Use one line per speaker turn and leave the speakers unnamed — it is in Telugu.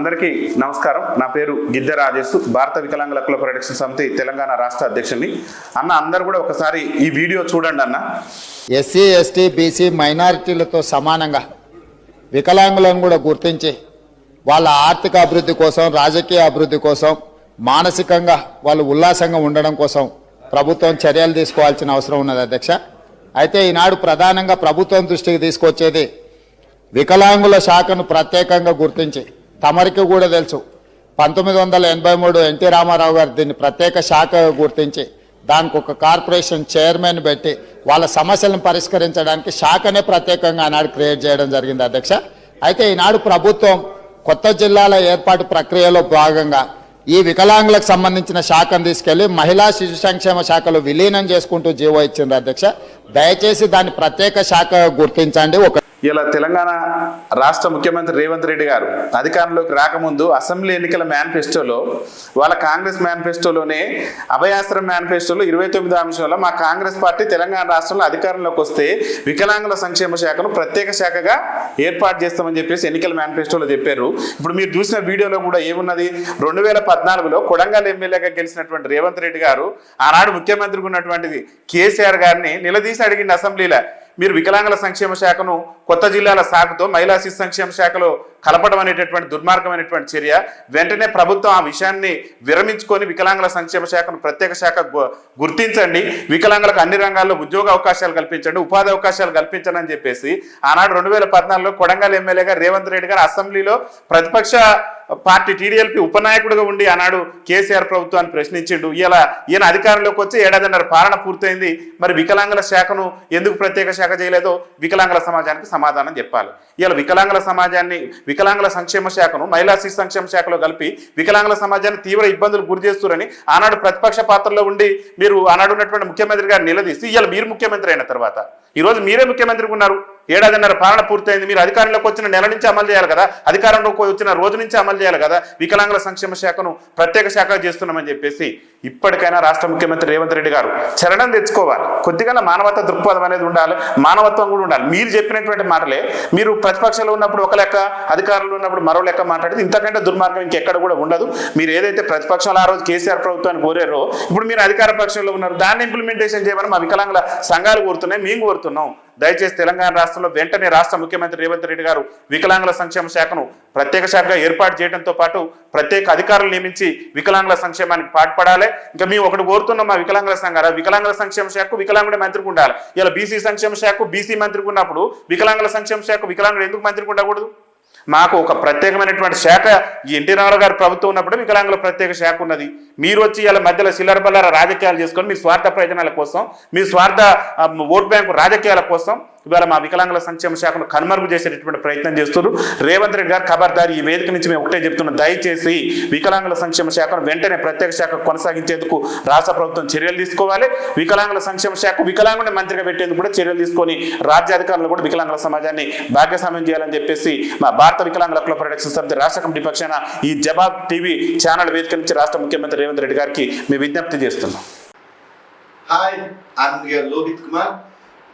అందరికీ నమస్కారం. నా పేరు గిద్దె రాజేష్. భారత వికలాంగుల హక్కుల పరిరక్షణ సమితి తెలంగాణ రాష్ట్ర అధ్యక్షుని అన్న అందరు కూడా ఒకసారి ఈ వీడియో చూడండి అన్న.
ఎస్సీ ఎస్టీ బీసీ మైనారిటీలతో సమానంగా వికలాంగులను కూడా గుర్తించి వాళ్ళ ఆర్థిక అభివృద్ధి కోసం రాజకీయ అభివృద్ధి కోసం మానసికంగా వాళ్ళు ఉల్లాసంగా ఉండడం కోసం ప్రభుత్వం చర్యలు తీసుకోవాల్సిన అవసరం ఉన్నది అధ్యక్ష. అయితే ఈనాడు ప్రధానంగా ప్రభుత్వం దృష్టికి తీసుకొచ్చేది వికలాంగుల శాఖను ప్రత్యేకంగా గుర్తించి తమరికి కూడా తెలుసు. పంతొమ్మిది వందల ఎనభై మూడు ఎన్టీ రామారావు గారు దీన్ని ప్రత్యేక శాఖ గుర్తించి దానికి ఒక కార్పొరేషన్ చైర్మన్ పెట్టి వాళ్ళ సమస్యలను పరిష్కరించడానికి శాఖనే ప్రత్యేకంగా ఆనాడు క్రియేట్ చేయడం జరిగింది అధ్యక్ష. అయితే ఈనాడు ప్రభుత్వం కొత్త జిల్లాల ఏర్పాటు ప్రక్రియలో భాగంగా ఈ వికలాంగులకు సంబంధించిన శాఖను తీసుకెళ్ళి మహిళా శిశు సంక్షేమ శాఖలో విలీనం చేసుకుంటూ జీవో ఇచ్చింది అధ్యక్ష. దయచేసి దాన్ని ప్రత్యేక శాఖ గుర్తించండి. ఒక
ఇలా తెలంగాణ రాష్ట్ర ముఖ్యమంత్రి రేవంత్ రెడ్డి గారు అధికారంలోకి రాకముందు అసెంబ్లీ ఎన్నికల మేనిఫెస్టోలో వాళ్ళ కాంగ్రెస్ మేనిఫెస్టోలోనే అభయాస్త్రం మేనిఫెస్టోలో ఇరవై తొమ్మిది అంశంలో మా కాంగ్రెస్ పార్టీ తెలంగాణ రాష్ట్రంలో అధికారంలోకి వస్తే వికలాంగుల సంక్షేమ శాఖను ప్రత్యేక శాఖగా ఏర్పాటు చేస్తామని చెప్పేసి ఎన్నికల మేనిఫెస్టోలో చెప్పారు. ఇప్పుడు మీరు చూసిన వీడియోలో కూడా ఏమున్నది? రెండు వేల పద్నాలుగులో కొడంగల్ ఎమ్మెల్యేగా గెలిచినటువంటి రేవంత్ రెడ్డి గారు ఆనాడు ముఖ్యమంత్రికి ఉన్నటువంటిది కేసీఆర్ గారిని నిలదీసి అడిగింది అసెంబ్లీలో. మీరు వికలాంగుల సంక్షేమ శాఖను కొత్త జిల్లాల శాఖతో మహిళా శిశు సంక్షేమ శాఖలో కలపడం అనేటటువంటి దుర్మార్గమైనటువంటి చర్య. వెంటనే ప్రభుత్వం ఆ విషయాన్ని విరమించుకొని వికలాంగుల సంక్షేమ శాఖను ప్రత్యేక శాఖ గుర్తించండి. వికలాంగులకు అన్ని రంగాల్లో ఉద్యోగ అవకాశాలు కల్పించండి ఉపాధి అవకాశాలు కల్పించండి అని చెప్పేసి ఆనాడు రెండు వేల పద్నాలుగులో కొడంగల్ ఎమ్మెల్యేగా రేవంత్ రెడ్డి గారు అసెంబ్లీలో ప్రతిపక్ష పార్టీ టీడీఎల్పీ ఉపనాయకుడిగా ఉండి ఆనాడు కేసీఆర్ ప్రభుత్వాన్ని ప్రశ్నించిండు. ఇలా ఈయన అధికారంలోకి వచ్చి ఏడాదిన్నర పాలన పూర్తయింది. మరి వికలాంగుల శాఖను ఎందుకు ప్రత్యేక శాఖ చేయలేదో వికలాంగుల సమాజానికి సమాధానం చెప్పాలి. ఇలా వికలాంగుల సమాజాన్ని వికలాంగుల సంక్షేమ శాఖను మహిళా శిశు సంక్షేమ శాఖలో కలిపి వికలాంగుల సమాజాన్ని తీవ్ర ఇబ్బందులు గురి చేస్తున్నారని ఆనాడు ప్రతిపక్ష పాత్రలో ఉండి మీరు ఆనాడు ఉన్నటువంటి ముఖ్యమంత్రి గారు నిలదీసి ఇవాళ మీరు ముఖ్యమంత్రి అయిన తర్వాత. ఈ రోజు మీరే ముఖ్యమంత్రిగా ఉన్నారు. ఏడాదిన్నర పాలన పూర్తయింది. మీరు అధికారంలోకి వచ్చిన నెల నుంచి అమలు చేయాలి కదా? అధికారంలోకి వచ్చిన రోజు నుంచి అమలు చేయాలి కదా? వికలాంగుల సంక్షేమ శాఖను ప్రత్యేక శాఖ చేస్తున్నామని చెప్పేసి ఇప్పటికైనా రాష్ట్ర ముఖ్యమంత్రి రేవంత్ రెడ్డి గారు చరణం తెచ్చుకోవాలి. కొద్దిగా మానవత దృక్పథం అనేది ఉండాలి మానవత్వం కూడా ఉండాలి. మీరు చెప్పినటువంటి మాటలే మీరు ప్రతిపక్షంలో ఉన్నప్పుడు ఒక లెక్క అధికారంలో ఉన్నప్పుడు మరో లెక్క మాట్లాడితే ఇంతకంటే దుర్మార్గం ఇంకెక్కడ కూడా ఉండదు. మీరు ఏదైతే ప్రతిపక్షంలో ఆ రోజు కేసీఆర్ ప్రభుత్వాన్ని కోరారో ఇప్పుడు మీరు అధికార పక్షంలో ఉన్నారు. దాన్ని ఇంప్లిమెంటేషన్ చేయమని మా వికలాంగుల సంఘాలు కోరుతున్నాయి. మేము కోరుతున్నాం. దయచేసి తెలంగాణ రాష్ట్రంలో వెంటనే రాష్ట్ర ముఖ్యమంత్రి రేవంత్ రెడ్డి గారు వికలాంగుల సంక్షేమ శాఖను ప్రత్యేక శాఖగా ఏర్పాటు చేయడంతో పాటు ప్రత్యేక అధికారులు నియమించి వికలాంగుల సంక్షేమానికి పాటుపడాలి. ఇంకా మేము ఒకటి కోరుతున్నాం మా వికలాంగుల సంఘాలు వికలాంగుల సంక్షేమ శాఖకు వికలాంగుడే మంత్రికి ఉండాలి. ఇలా బీసీ సంక్షేమ శాఖకు బీసీ మంత్రికి ఉన్నప్పుడు వికలాంగుల సంక్షేమ శాఖ వికలాంగుడు ఎందుకు మంత్రికి ఉండకూడదు? మాకు ఒక ప్రత్యేకమైనటువంటి శాఖ ఈ ఎన్టీ రామారావు గారి ప్రభుత్వం ఉన్నప్పుడు వికలాంగుల ప్రత్యేక శాఖ ఉన్నది. మీరు వచ్చి ఇలా మధ్యలో చిల్లర బల్లర రాజకీయాలు చేసుకొని మీ స్వార్థ ప్రయోజనాల కోసం మీ స్వార్థ ఓట్ బ్యాంకు రాజకీయాల కోసం ఇవాళ మా వికలాంగుల సంక్షేమ శాఖను కనుమరుగు చేసేటటువంటి ప్రయత్నం చేస్తున్నారు. రేవంత్ రెడ్డి గారు ఖబర్దారి ఈ వేదిక నుంచి మేము ఒకటే చెప్తున్నాం. దయచేసి వికలాంగుల సంక్షేమ శాఖను వెంటనే ప్రత్యేక శాఖ కొనసాగించేందుకు రాష్ట్ర ప్రభుత్వం చర్యలు తీసుకోవాలి. వికలాంగుల సంక్షేమ శాఖ వికలాంగుని మంత్రిగా పెట్టేందుకు కూడా చర్యలు తీసుకొని రాజ్యాధికారులు కూడా వికలాంగుల సమాజాన్ని భాగ్యస్వామ్యం చేయాలని చెప్పేసి మా భారత వికలాంగుల క్లబ్ ప్రొడక్షన్ సమితి రాష్ట్ర కమిటీ పక్షాన ఈ జవాబ్ టీవీ ఛానల్ వేదిక నుంచి రాష్ట్ర ముఖ్యమంత్రి రేవంత్ రెడ్డి గారికి మేము విజ్ఞప్తి చేస్తున్నాం.
Hi I'm here